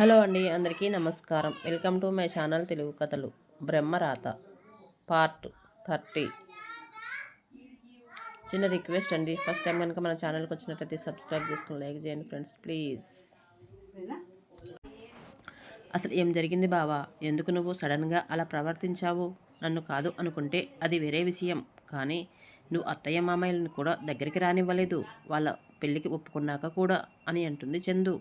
Hello అండి అందరికీ నమస్కారం. Welcome to my channel Telugu కథలు. బ్రహ్మరాత పార్ట్ థర్టీ. చిన్న రిక్వెస్ట్ అండి ఫస్ట్ టైం కనుక మన ఛానల్కి వచ్చినట్లయితే సబ్స్క్రైబ్ చేసుకుని లైక్ చేయండి ఫ్రెండ్స్ ప్లీజ్. అసలు ఏం జరిగింది బావా? ఎందుకు నువ్వు సడన్గా అలా ప్రవర్తించావు? నన్ను కాదు అనుకుంటే అది వేరే విషయం. కానీ నువ్వు అత్తయ్య మామయ్యలను కూడా దగ్గరికి రానివ్వలేదు. వాళ్ళ పెళ్ళికి ఒప్పుకున్నాక కూడా అని అంటుంది చందు.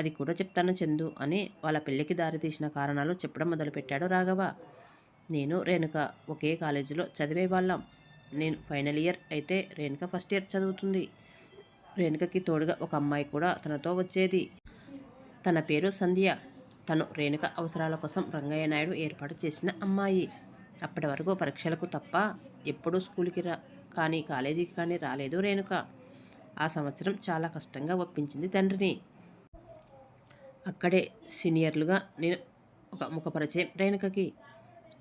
అది కూడా చెప్తాను చందు అని వాళ్ళ పెళ్ళికి దారితీసిన కారణాలు చెప్పడం మొదలుపెట్టాడు రాఘవ. నేను రేణుక ఒకే కాలేజీలో చదివే వాళ్ళం. నేను ఫైనల్ ఇయర్ అయితే రేణుక ఫస్ట్ ఇయర్ చదువుతుంది. రేణుకకి తోడుగా ఒక అమ్మాయి కూడా తనతో వచ్చేది. తన పేరు సంధ్య. తను రేణుక అవసరాల కోసం రంగయ్య నాయుడు ఏర్పాటు చేసిన అమ్మాయి. అప్పటి వరకు పరీక్షలకు తప్ప ఎప్పుడూ స్కూల్కి రా కానీ కాలేజీకి కానీ రాలేదు రేణుక. ఆ సంవత్సరం చాలా కష్టంగా ఒప్పించింది తండ్రిని. అక్కడే సీనియర్లుగా నేను ఒక ముఖపరిచయం. రేణుకకి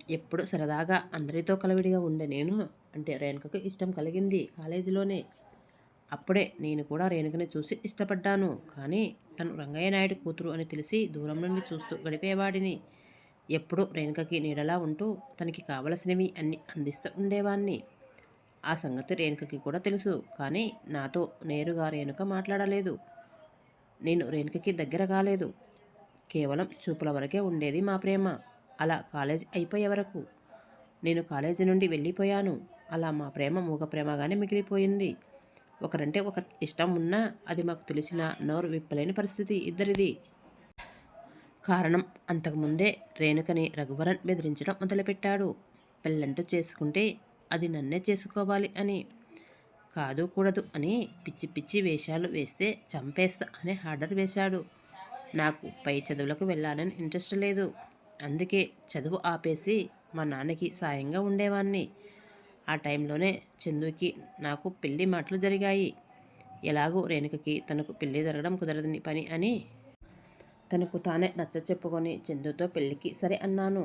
ఎప్పుడు సరదాగా అందరితో కలవిడిగా ఉండే నేను అంటే రేణుకకు ఇష్టం కలిగింది కాలేజీలోనే. అప్పుడే నేను కూడా రేణుకని చూసి ఇష్టపడ్డాను. కానీ తను రంగయ్య నాయుడు కూతురు అని తెలిసి దూరం నుండి చూస్తూ గడిపేవాడిని. ఎప్పుడూ రేణుకకి నీడలా ఉంటూ తనకి కావలసినవి అన్ని అందిస్తూ ఉండేవాణ్ణి. ఆ సంగతి రేణుకకి కూడా తెలుసు. కానీ నాతో నేరుగా రేణుక మాట్లాడలేదు. నేను రేణుకకి దగ్గర కాలేదు. కేవలం చూపుల వరకే ఉండేది మా ప్రేమ. అలా కాలేజ్ అయిపోయే వరకు. నేను కాలేజీ నుండి వెళ్ళిపోయాను. అలా మా ప్రేమ మూగ ప్రేమగానే మిగిలిపోయింది. ఒకరంటే ఒక ఇష్టం ఉన్నా అది మాకు తెలిసిన నోరు విప్పలేని పరిస్థితి ఇద్దరిది. కారణం అంతకుముందే రేణుకని రఘువరన్ బెదిరించడం మొదలుపెట్టాడు. పెళ్ళంటూ చేసుకుంటే అది నన్నే చేసుకోవాలి అని కాదు కూడదు అని పిచ్చి పిచ్చి వేషాలు వేస్తే చంపేస్తా అని ఆర్డర్ వేశాడు. నాకు పై చదువులకు వెళ్ళాలని ఇంట్రెస్ట్ లేదు. అందుకే చదువు ఆపేసి మా నాన్నకి సాయంగా ఉండేవాణ్ణి. ఆ టైంలోనే చందుకి నాకు పెళ్ళి మాటలు జరిగాయి. ఎలాగో రేణుకకి తనకు పెళ్ళి జరగడం కుదరదని పని అని తనకు తానే నచ్చ చెప్పుకొని చందుతో పెళ్ళికి సరే అన్నాను.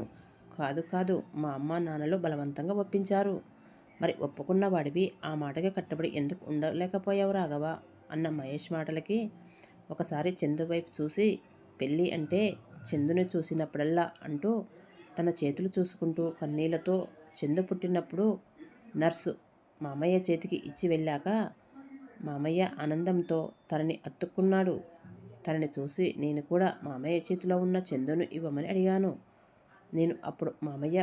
కాదు కాదు మా అమ్మ నాన్నలు బలవంతంగా ఒప్పించారు. మరి ఒప్పుకున్న వాడివి ఆ మాటకి కట్టుబడి ఎందుకు ఉండలేకపోయావు రాఘవ? అన్న మహేష్ మాటలకి ఒకసారి చందు వైపు చూసి పెళ్ళి అంటే చందుని చూసినప్పుడల్లా అంటూ తన చేతులు చూసుకుంటూ కన్నీళ్ళతో చందు పుట్టినప్పుడు నర్సు మామయ్య చేతికి ఇచ్చి వెళ్ళాక మామయ్య ఆనందంతో తనని అత్తుకున్నాడు తనని చూసి నేను కూడా మామయ్య చేతిలో ఉన్న చందును ఇవ్వమని అడిగాను. నేను అప్పుడు మామయ్య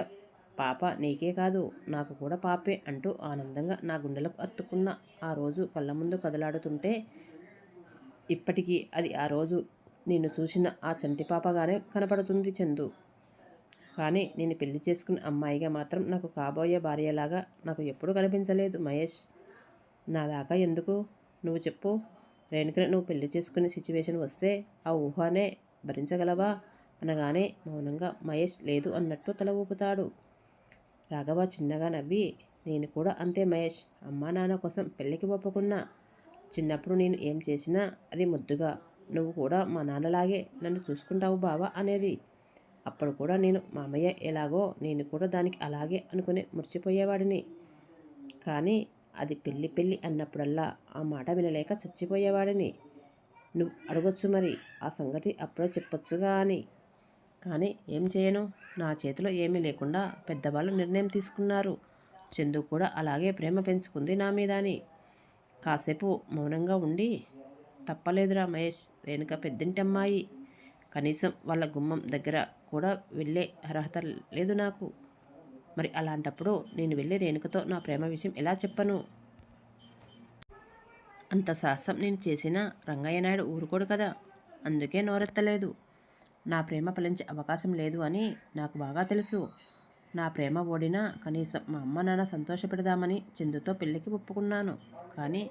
పాప నీకే కాదు నాకు కూడా పాపే అంటూ ఆనందంగా నా గుండెలకు అత్తుకున్న ఆ రోజు కళ్ళ ముందు కదలాడుతుంటే ఇప్పటికీ అది ఆ రోజు నిన్ను చూసిన ఆ చంటి పాపగానే కనపడుతుంది చందు. కానీ నేను పెళ్ళి చేసుకున్న అమ్మాయిగా మాత్రం నాకు కాబోయే భార్యలాగా నాకు ఎప్పుడూ కనిపించలేదు మహేష్. నా దాకా ఎందుకు? నువ్వు చెప్పు. రేణుకని నువ్వు పెళ్ళి చేసుకునే సిచ్యువేషన్ వస్తే ఆ ఊహనే భరించగలవా? అనగానే మౌనంగా మహేష్ లేదు అన్నట్టు తల ఊపుతాడు. రాఘవ చిన్నగా నవ్వి నేను కూడా అంతే మహేష్. అమ్మా నాన్న కోసం పెళ్ళికి ఒప్పుకున్నా. చిన్నప్పుడు నేను ఏం చేసినా అది ముద్దుగా. నువ్వు కూడా మా నాన్నలాగే నన్ను చూసుకుంటావు బావా అనేది. అప్పుడు కూడా నేను మామయ్య ఎలాగో నేను కూడా దానికి అలాగే అనుకుని మురిచిపోయేవాడిని కానీ అది పెళ్ళి పెళ్ళి అన్నప్పుడల్లా ఆ మాట వినలేక చచ్చిపోయేవాడిని. నువ్వు అడగొచ్చు మరి. ఆ సంగతి అప్పుడే చెప్పొచ్చుగా అని. కానీ ఏం చేయను. నా చేతిలో ఏమీ లేకుండా పెద్దవాళ్ళు నిర్ణయం తీసుకున్నారు. చందు కూడా అలాగే ప్రేమ పెంచుకుంది నా మీద అని కాసేపు మౌనంగా ఉండి తప్పలేదురా మహేష్ రేణుక పెద్దింటి అమ్మాయి కనీసం వాళ్ళ గుమ్మం దగ్గర కూడా వెళ్ళే అర్హత లేదు నాకు. మరి అలాంటప్పుడు నేను వెళ్ళి రేణుకతో నా ప్రేమ విషయం ఎలా చెప్పను? అంత సాహసం నేను చేసిన రంగయ్య నాయుడు ఊరుకోడు కదా. అందుకే నోరెత్తలేదు. నా ప్రేమ ఫలించే అవకాశం లేదు అని నాకు బాగా తెలుసు. నా ప్రేమ ఓడినా కనీసం మా అమ్మ నాన్న సంతోషపెడదామని చందుతో పెళ్ళికి ఒప్పుకున్నాను. కానీ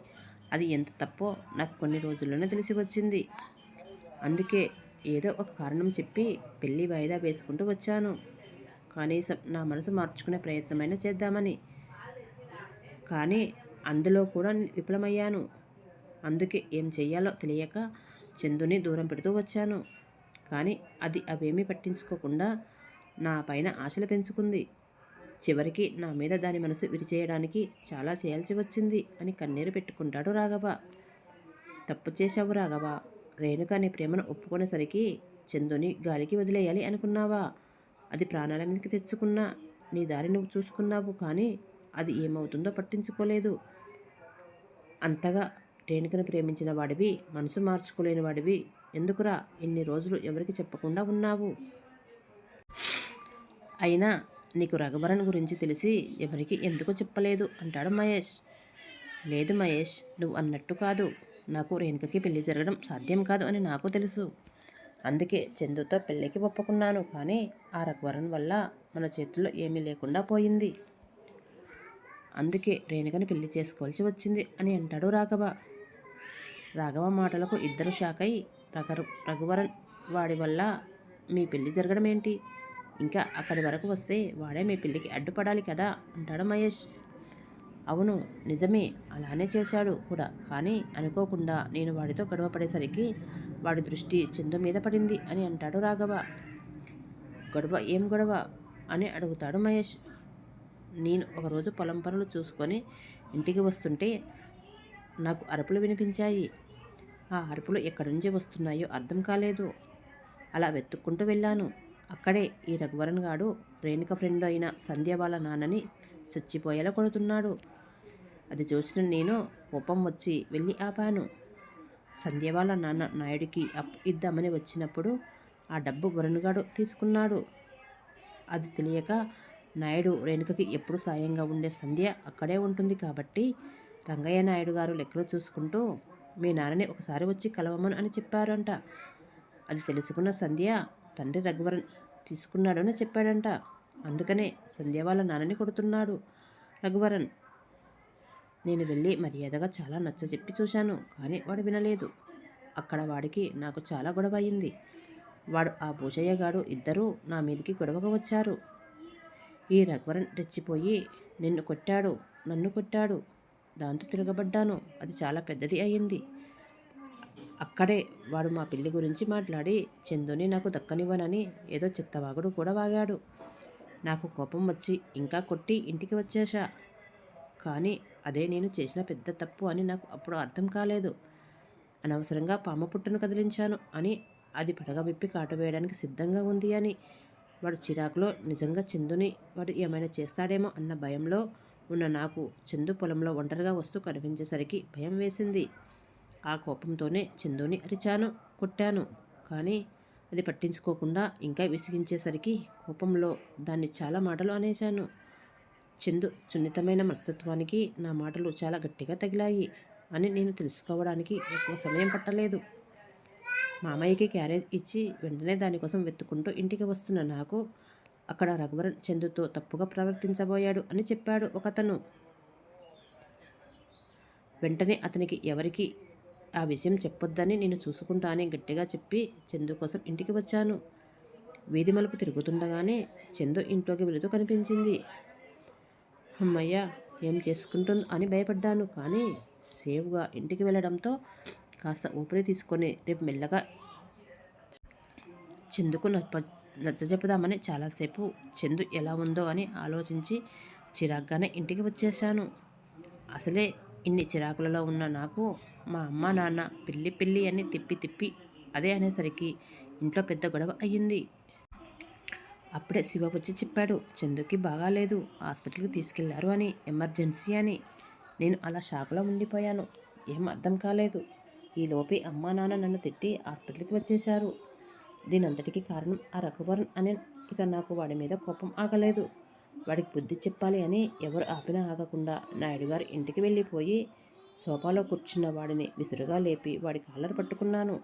అది ఎంత తప్పో నాకు కొన్ని రోజుల్లోనే తెలిసి వచ్చింది. అందుకే ఏదో ఒక కారణం చెప్పి పెళ్ళి వాయిదా వేసుకుంటూ వచ్చాను. కనీసం నా మనసు మార్చుకునే ప్రయత్నమైనా చేద్దామని. కానీ అందులో కూడా విఫలమయ్యాను. అందుకే ఏం చెయ్యాలో తెలియక చందుని దూరం పెడుతూ వచ్చాను. కానీ అది అవేమీ పట్టించుకోకుండా నా పైన ఆశలు పెంచుకుంది. చివరికి నా మీద దాని మనసు విరిచేయడానికి చాలా చేయాల్సి వచ్చింది అని కన్నీరు పెట్టుకుంటాడు రాఘవ. తప్పు చేశావు రాఘవ. రేణుక నీ ప్రేమను ఒప్పుకునేసరికి చందుని గాలికి వదిలేయాలి అనుకున్నావా? అది ప్రాణాల మీదకి తెచ్చుకున్నా నీ దారి నువ్వు చూసుకున్నావు కానీ అది ఏమవుతుందో పట్టించుకోలేదు. అంతగా రేణుకను ప్రేమించిన వాడివి మనసు మార్చుకోలేని వాడివి ఎందుకురా ఇన్ని రోజులు ఎవరికి చెప్పకుండా ఉన్నావు? అయినా నీకు రఘువరన్ గురించి తెలిసి ఎవరికి ఎందుకు చెప్పలేదు? అంటాడు మహేష్. లేదు మహేష్ నువ్వు అన్నట్టు కాదు. నాకు రేణుకకి పెళ్ళి జరగడం సాధ్యం కాదు అని నాకు తెలుసు. అందుకే చందుతో పెళ్ళికి ఒప్పుకున్నాను కానీ ఆ రఘువరన్ వల్ల మన చేతుల్లో ఏమీ లేకుండా పోయింది. అందుకే రేణుకని పెళ్ళి చేసుకోవాల్సి వచ్చింది అని అంటాడు రాఘవ. రాఘవ మాటలకు ఇద్దరు షాక్ అయి రఘు రఘువరన్ వాడి వల్ల మీ పెళ్ళి జరగడం ఏంటి? ఇంకా అక్కడి వరకు వస్తే వాడే మీ పెళ్ళికి అడ్డుపడాలి కదా? అంటాడు మహేష్. అవును నిజమే. అలానే చేశాడు కూడా. కానీ అనుకోకుండా నేను వాడితో గొడవ పడేసరికి వాడి దృష్టి చందు మీద పడింది అని అంటాడు రాఘవ. గొడవ ఏం గొడవ? అని అడుగుతాడు మహేష్. నేను ఒకరోజు పొలం పనులు చూసుకొని ఇంటికి వస్తుంటే నాకు అరుపులు వినిపించాయి. ఆ అరుపులు ఎక్కడి నుంచి వస్తున్నాయో అర్థం కాలేదు. అలా వెతుక్కుంటూ వెళ్ళాను. అక్కడే ఈ రఘువరన్ గాడు రేణుక ఫ్రెండ్ అయిన సంధ్య వాళ్ళ నాన్నని చచ్చిపోయేలా కొడుతున్నాడు. అది చూసిన నేను కోపం వచ్చి వెళ్ళి ఆపాను. సంధ్య వాళ్ళ నాన్న నాయుడికి అప్పు ఇద్దామని వచ్చినప్పుడు ఆ డబ్బు వరుణగాడు తీసుకున్నాడు. అది తెలియక నాయుడు రేణుకకి ఎప్పుడు సాయంగా ఉండే సంధ్య అక్కడే ఉంటుంది కాబట్టి రంగయ్య నాయుడు గారు లెక్కలు చూసుకుంటూ మీ నాన్నని ఒకసారి వచ్చి కలవమను అని చెప్పారంట. అది తెలుసుకున్న సంధ్య తండ్రి రఘువరన్ తీసుకున్నాడని చెప్పాడంట. అందుకనే సంధ్య వాళ్ళ నాన్నని కొడుతున్నాడు రఘువరన్. నేను వెళ్ళి మర్యాదగా చాలా నచ్చ చెప్పి చూశాను కానీ వాడు వినలేదు. అక్కడ వాడికి నాకు చాలా గొడవ అయింది. వాడు ఆ భూషయ్య గాడు ఇద్దరూ నా మీదకి గొడవగా వచ్చారు. ఈ రఘువరన్ రెచ్చిపోయి నిన్ను కొట్టాడు నన్ను కొట్టాడు. దాంతో తిరగబడ్డాను. అది చాలా పెద్దది అయింది. అక్కడే వాడు మా పెళ్ళి గురించి మాట్లాడి చందుని నాకు దక్కనివ్వనని ఏదో చిత్తవాగుడు కూడా వాగాడు. నాకు కోపం వచ్చి ఇంకా కొట్టి ఇంటికి వచ్చేశా. కానీ అదే నేను చేసిన పెద్ద తప్పు అని నాకు అప్పుడు అర్థం కాలేదు. అనవసరంగా పాము పుట్టును కదిలించాను అని అది పడగ విప్పి కాటవేయడానికి సిద్ధంగా ఉంది అని. వాడు చిరాకులో నిజంగా చందుని వాడు ఏమైనా చేస్తాడేమో అన్న భయంలో ఉన్న నాకు చందు పొలంలో ఒంటరిగా వస్తూ కనిపించేసరికి భయం వేసింది. ఆ కోపంతోనే చందుని అరిచాను కొట్టాను. కానీ అది పట్టించుకోకుండా ఇంకా విసిగించేసరికి కోపంలో దాన్ని చాలా మాటలు అనేశాను. చందు సున్నితమైన మనస్తత్వానికి నా మాటలు చాలా గట్టిగా తగిలాయి అని నేను తెలుసుకోవడానికి ఎక్కువ సమయం పట్టలేదు. మామయ్యకి క్యారేజ్ ఇచ్చి వెంటనే దానికోసం వెతుక్కుంటూ ఇంటికి వస్తున్న నాకు అక్కడ రఘువరన్ చందుతో తప్పుగా ప్రవర్తించబోయాడు అని చెప్పాడు ఒకతను. వెంటనే అతనికి ఎవరికి ఆ విషయం చెప్పొద్దని నేను చూసుకుంటానే గట్టిగా చెప్పి చందు కోసం ఇంటికి వచ్చాను. వీధి మలుపు తిరుగుతుండగానే చందు ఇంట్లోకి వెళుతూ కనిపించింది. అమ్మయ్య ఏం చేసుకుంటుందో అని భయపడ్డాను కానీ సేఫ్గా ఇంటికి వెళ్ళడంతో కాస్త ఊపిరి తీసుకొని రేపు మెల్లగా చందుకు నచ్చ నచ్చజెప్పుదామని చాలాసేపు చందు ఎలా ఉందో అని ఆలోచించి చిరాగ్గానే ఇంటికి వచ్చేసాను అసలే ఇన్ని చిరాకులలో ఉన్న నాకు మా అమ్మ నాన్న పిల్లి పిల్లి అని తిప్పి తిప్పి అదే అనేసరికి ఇంట్లో పెద్ద గొడవ అయ్యింది. అప్పుడే శివ వచ్చి చెప్పాడు చందుకి బాగాలేదు హాస్పిటల్కి తీసుకెళ్ళారు అని ఎమర్జెన్సీ అని. నేను అలా షాక్లో ఉండిపోయాను. ఏం అర్థం కాలేదు. ఈ లోపే అమ్మా నాన్న నన్ను తిట్టి హాస్పిటల్కి వచ్చేశారు. దీనంతటికీ కారణం ఆ రఘువరన్ అనే ఇక నాకు వాడి మీద కోపం ఆగలేదు. వాడికి బుద్ధి చెప్పాలి అని ఎవరు ఆపినా ఆగకుండా నాయుడు గారు ఇంటికి వెళ్ళిపోయి సోఫాలో కూర్చున్న వాడిని విసురుగా లేపి వాడి కాలర్ పట్టుకున్నాను.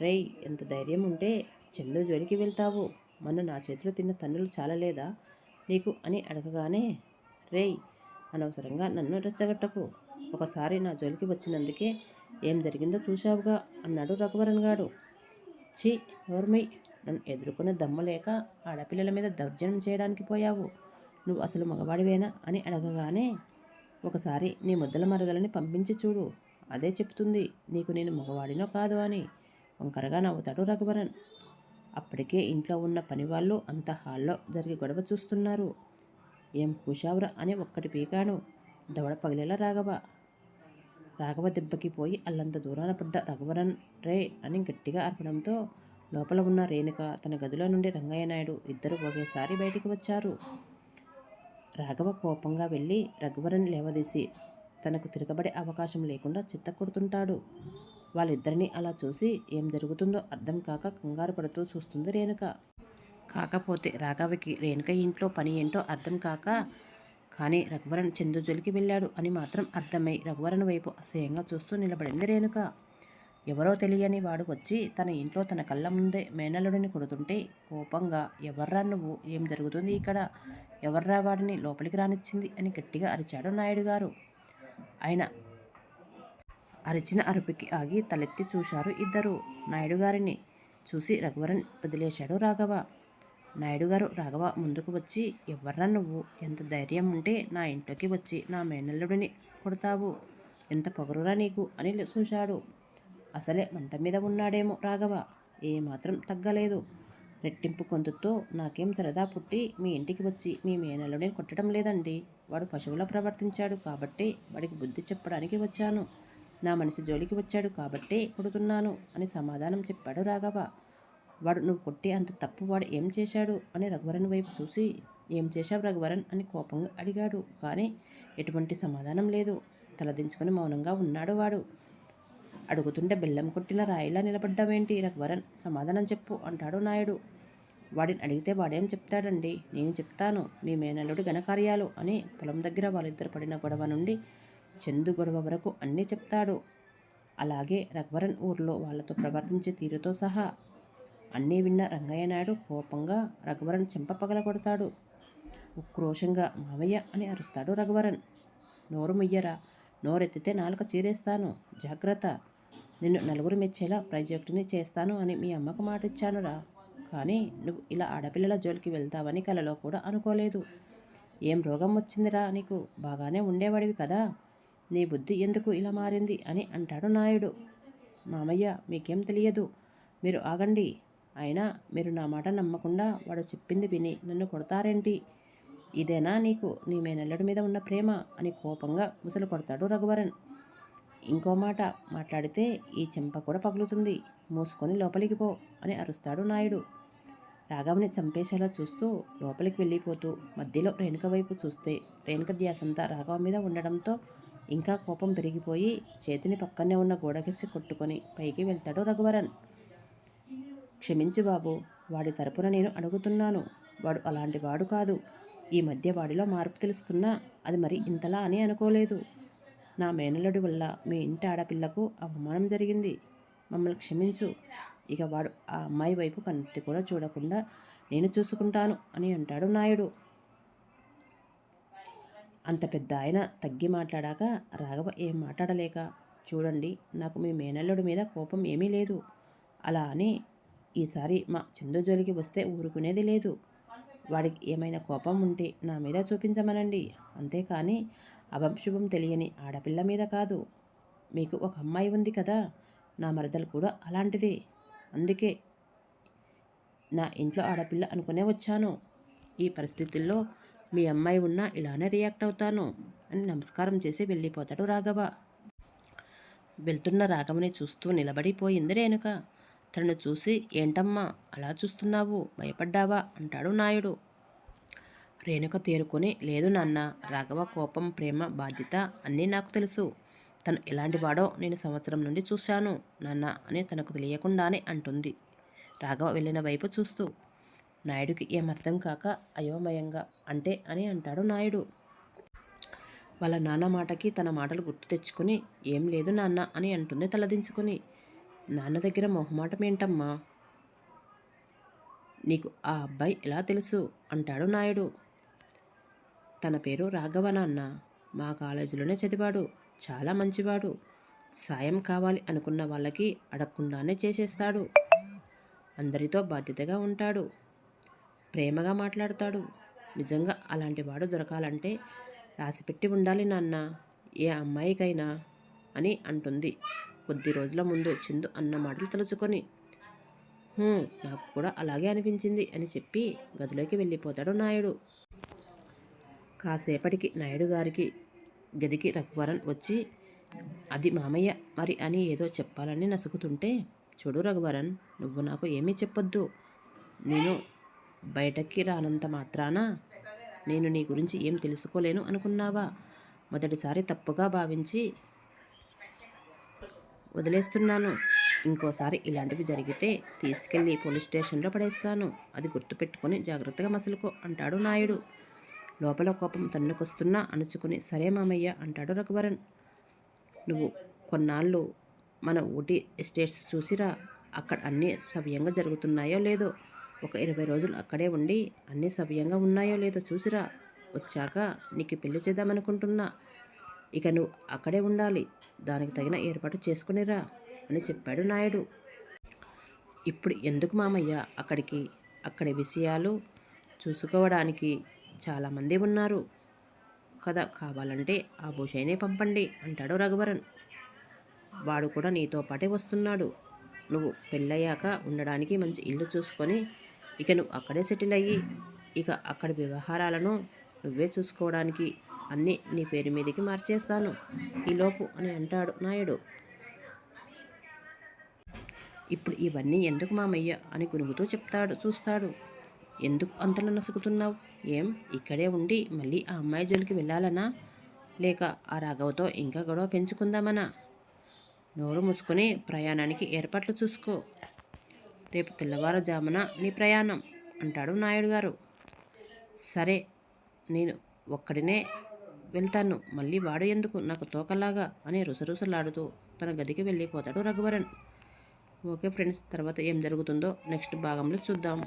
రేయ్ ఎంత ధైర్యం ఉంటే చందు జోలికి వెళ్తావు. మొన్న నా చేతిలో తిన్న తన్నులు చాలలేదా నీకు అని అడగగానే రేయ్ అనవసరంగా నన్ను రెచ్చగట్టకు. ఒకసారి నా జోలికి వచ్చినందుకే ఏం జరిగిందో చూశావుగా అన్నాడు రఘువరన్ గాడు ఛీ ఓర్మై నన్ను ఎదుర్కొన్న దమ్ము లేక ఆడపిల్లల మీద దౌర్జన్యం చేయడానికి పోయావు. నువ్వు అసలు మగవాడివేనా? అని అడగగానే ఒకసారి నీ ముద్దల మరదలని పంపించి చూడు. అదే చెప్తుంది నీకు నేను మగవాడినో కాదు అని. వంకరగా నవ్వుతాడు రఘువరన్. అప్పటికే ఇంట్లో ఉన్న పనివాళ్ళు అంత హాల్లో జరిగి గొడవ చూస్తున్నారు. ఏం కుషావురా అని ఒక్కటి పీకాను. దవడ పగిలేలా రాఘవ. రాఘవ దెబ్బకి పోయి అల్లంత దూరాన పడ్డ రఘువరన్ రే అని గట్టిగా అర్పడంతో లోపల ఉన్న రేణుక తన గదిలో నుండి రంగయ్య నాయుడు ఇద్దరు ఒకేసారి బయటికి వచ్చారు. రాఘవ కోపంగా వెళ్ళి రఘువరన్ లేవదీసి తనకు తిరగబడే అవకాశం లేకుండా చిత్తకొడుతుంటాడు వాళ్ళిద్దరినీ అలా చూసి ఏం జరుగుతుందో అర్థం కాక కంగారు పడుతూ చూస్తుంది రేణుక. కాకపోతే రాఘవకి రేణుక ఇంట్లో పని ఏంటో అర్థం కాక కానీ రఘువరన్ చందు జోలికి వెళ్ళాడు అని మాత్రం అర్థమై రఘువరన్ వైపు అసహ్యంగా చూస్తూ నిలబడింది రేణుక. ఎవరో తెలియని వాడు వచ్చి తన ఇంట్లో తన కళ్ళ ముందే మేనల్లుడిని కొడుతుంటే కోపంగా ఎవర్రా నువ్వు? ఏం జరుగుతుంది ఇక్కడ? ఎవర్రా వాడిని? లోపలికి రానిచ్చింది? అని గట్టిగా అరిచాడు నాయుడు గారు ఆయన అరిచిన అరుపుకి ఆగి తలెత్తి చూశారు ఇద్దరు. నాయుడు గారిని చూసి రఘువరన్ వదిలేశాడు రాఘవ. నాయుడు గారు రాఘవ ముందుకు వచ్చి ఎవర్రా నువ్వు? ఎంత ధైర్యం ఉంటే నా ఇంట్లోకి వచ్చి నా మేనల్లుడిని కొడతావు. ఎంత పొగరురా నీకు? అని చూశాడు. అసలే మంట మీద ఉన్నాడేమో రాఘవ. ఏమాత్రం తగ్గలేదు. రెట్టింపు కొంతుతో నాకేం సరదా పుట్టి మీ ఇంటికి వచ్చి మీ మేనల్లుడిని కొట్టడం లేదండి. వాడు పశువులా ప్రవర్తించాడు కాబట్టి వాడికి బుద్ధి చెప్పడానికి వచ్చాను. నా మనిషి జోలికి వచ్చాడు కాబట్టే కొడుతున్నాను అని సమాధానం చెప్పాడు రాఘవ. వాడు నువ్వు కొట్టి అంత తప్పు వాడు ఏం చేశాడు? అని రఘువరన్ వైపు చూసి ఏం చేశావు రఘువరన్? అని కోపంగా అడిగాడు. కానీ ఎటువంటి సమాధానం లేదు. తలదించుకొని మౌనంగా ఉన్నాడు వాడు. అడుగుతుంటే బెల్లం కొట్టిన రాయిలా నిలబడ్డావేంటి రఘువరన్? సమాధానం చెప్పు అంటాడు నాయుడు. వాడిని అడిగితే వాడేం చెప్తాడండి? నేను చెప్తాను. మీ మేనల్లుడి ఘనకార్యాలు అని పొలం దగ్గర వాళ్ళిద్దరు పడిన గొడవ నుండి చందు గొడవ వరకు అన్నీ చెప్తాడు. అలాగే రఘువరన్ ఊర్లో వాళ్ళతో ప్రవర్తించే తీరుతో సహా అన్నీ విన్న రంగయ్య నాయుడు కోపంగా రఘువరన్ చెంప పగల కొడతాడు. ఉక్రోషంగా మావయ్య అని అరుస్తాడు రఘువరన్. నోరు ముయ్యరా నోరెత్తితే నాలుక చీరేస్తాను. జాగ్రత్త నిన్ను నలుగురు మెచ్చేలా ప్రాజెక్టుని చేస్తాను అని మీ అమ్మకు మాట ఇచ్చానురా కానీ నువ్వు ఇలా ఆడపిల్లల జోలికి వెళ్తావని కలలో కూడా అనుకోలేదు. ఏం రోగం వచ్చిందిరా నీకు? బాగానే ఉండేవాడివి కదా. నీ బుద్ధి ఎందుకు ఇలా మారింది? అని అంటాడు నాయుడు. మామయ్య మీకేం తెలియదు. మీరు ఆగండి. అయినా మీరు నా మాట నమ్మకుండా వాడు చెప్పింది విని నన్ను కొడతారేంటి? ఇదేనా నీకు? నీ మేనల్లుడి మీద ఉన్న ప్రేమ? అని కోపంగా ముసలు కొడతాడు రఘువరన్. ఇంకో మాట మాట్లాడితే ఈ చెంప కూడా పగులుతుంది. మూసుకొని లోపలికి పో అని అరుస్తాడు నాయుడు. రాఘవని చంపేసేలా చూస్తూ లోపలికి వెళ్ళిపోతూ మధ్యలో రేణుక వైపు చూస్తే రేణుక ధ్యాసంతా రాఘవ మీద ఉండడంతో ఇంకా కోపం పెరిగిపోయి చేతిని పక్కనే ఉన్న గోడకేసి కొట్టుకొని పైకి వెళ్తాడు రఘువరన్. క్షమించు బాబు వాడి తరపున నేను అడుగుతున్నాను. వాడు అలాంటి వాడు కాదు. ఈ మధ్య వాడిలో మార్పు తెలుస్తున్నా అది మరి ఇంతలా అని అనుకోలేదు. నా మేనల్లుడి వల్ల మీ ఇంటి ఆడపిల్లకు అవమానం జరిగింది. మమ్మల్ని క్షమించు. ఇక వాడు ఆ అమ్మాయి వైపు కన్నెత్తి కూడా చూడకుండా నేను చూసుకుంటాను అని అంటాడు నాయుడు. అంత పెద్ద ఆయన తగ్గి మాట్లాడాక రాఘవ ఏం మాట్లాడలేక చూడండి నాకు మీ మేనల్లుడి మీద కోపం ఏమీ లేదు. అలా అని ఈసారి మా చందు జోలికి వస్తే ఊరుకునేది లేదు. వాడికి ఏమైనా కోపం ఉంటే నా మీద చూపించమనండి. అంతేకాని అభంశుభం తెలియని ఆడపిల్ల మీద కాదు. మీకు ఒక అమ్మాయి ఉంది కదా నా మరదలు కూడా అలాంటిదే. అందుకే నా ఇంట్లో ఆడపిల్ల అనుకునే వచ్చాను. ఈ పరిస్థితుల్లో మీ అమ్మాయి ఉన్నా ఇలానే రియాక్ట్ అవుతాను అని నమస్కారం చేసి వెళ్ళిపోతాడు రాఘవ. వెళ్తున్న రాఘవని చూస్తూ నిలబడిపోయింది రేణుక. తనను చూసి ఏంటమ్మా అలా చూస్తున్నావు? భయపడ్డావా? అంటాడు నాయుడు. రేణుక తేరుకొని లేదు నాన్న రాఘవ కోపం ప్రేమ బాధ్యత అన్నీ నాకు తెలుసు. తను ఎలాంటి వాడో నేను సంవత్సరం నుండి చూశాను. నాన్న అని తనకు తెలియకుండానే అంటుంది. రాఘవ వెళ్ళిన వైపు చూస్తూ నాయుడికి ఏమర్థం కాక అయోమయంగా అంటే అని అంటాడు నాయుడు. వాళ్ళ నాన్న మాటకి తన మాటలు గుర్తు తెచ్చుకొని ఏం లేదు నాన్న అని అంటుంది తలదించుకొని. నాన్న దగ్గర మొహమాటం ఏంటమ్మా? నీకు ఆ అబ్బాయి ఎలా తెలుసు? అంటాడు నాయుడు. తన పేరు రాఘవ నాన్న. మా కాలేజీలోనే చదివాడు. చాలా మంచివాడు. సాయం కావాలి అనుకున్న వాళ్ళకి అడగకుండానే చేసేస్తాడు. అందరితో బాధ్యతగా ఉంటాడు. ప్రేమగా మాట్లాడతాడు. నిజంగా అలాంటి వాడు దొరకాలంటే రాసిపెట్టి ఉండాలి నాన్న. ఏ అమ్మాయికైనా అని అంటుంది. కొద్ది రోజుల ముందు చందు అన్న మాటలు తలుచుకొని నాకు కూడా అలాగే అనిపించింది అని చెప్పి గదిలోకి వెళ్ళిపోతాడు నాయుడు. కాసేపటికి నాయుడు గారికి గదికి రఘువరన్ వచ్చి అది మామయ్య మరి అని ఏదో చెప్పాలని నసుకుతుంటే చూడు రఘువరన్ నువ్వు నాకు ఏమీ చెప్పొద్దు. నేను బయటకి రానంత మాత్రాన నేను నీ గురించి ఏం తెలుసుకోలేను అనుకున్నావా? మొదటిసారి తప్పుగా భావించి వదిలేస్తున్నాను. ఇంకోసారి ఇలాంటివి జరిగితే తీసుకెళ్ళి పోలీస్ స్టేషన్లో పడేస్తాను. అది గుర్తుపెట్టుకొని జాగ్రత్తగా మసలుకో అంటాడు నాయుడు. లోపల కోపం తన్నుకొస్తున్నా అణుచుకుని సరే మామయ్య అంటాడు రఘువరన్. నువ్వు కొన్నాళ్ళు మన ఊటీ ఎస్టేట్స్ చూసిరా? అక్కడ అన్నీ సవ్యంగా జరుగుతున్నాయో లేదో? ఒక ఇరవై రోజులు అక్కడే ఉండి అన్నీ సవ్యంగా ఉన్నాయో లేదో చూసిరా? వచ్చాక నీకు పెళ్ళి చేద్దామనుకుంటున్నా. ఇక నువ్వు అక్కడే ఉండాలి. దానికి తగిన ఏర్పాటు చేసుకునిరా అని చెప్పాడు నాయుడు. ఇప్పుడు ఎందుకు మామయ్య అక్కడికి? అక్కడి విషయాలు చూసుకోవడానికి చాలామంది ఉన్నారు. కదా కావాలంటే ఆ భూషయ్యనే పంపండి అంటాడు రఘువరన్. వాడు కూడా నీతో పాటే వస్తున్నాడు. నువ్వు పెళ్ళయ్యాక ఉండడానికి మంచి ఇల్లు చూసుకొని ఇక నువ్వు అక్కడే సెటిల్ అయ్యి ఇక అక్కడి వ్యవహారాలను నువ్వే చూసుకోవడానికి అన్నీ నీ పేరు మీదకి మార్చేస్తాను. ఈలోపు అని అంటాడు నాయుడు. ఇప్పుడు ఇవన్నీ ఎందుకు మామయ్య అని గునుగుతూ చెప్తాడు చూస్తాడు. ఎందుకు అంతలో నసుకుతున్నావు? ఏం? ఇక్కడే ఉండి మళ్ళీ ఆ అమ్మాయి జోలికి వెళ్ళాలనా? లేక ఆ రాఘవతో ఇంకా గొడవ పెంచుకుందామనా? నోరు మూసుకొని ప్రయాణానికి ఏర్పాట్లు చూసుకో. రేపు తెల్లవారుజామున నీ ప్రయాణం అంటాడు నాయుడు గారు సరే నేను ఒక్కడినే వెళ్తాను. మళ్ళీ వాడు ఎందుకు? నాకు తోకలాగా అని రుసరుసలాడుతూ తన గదికి వెళ్ళిపోతాడు రఘువరన్. ఓకే ఫ్రెండ్స్ తర్వాత ఏం జరుగుతుందో నెక్స్ట్ భాగంలో చూద్దాం.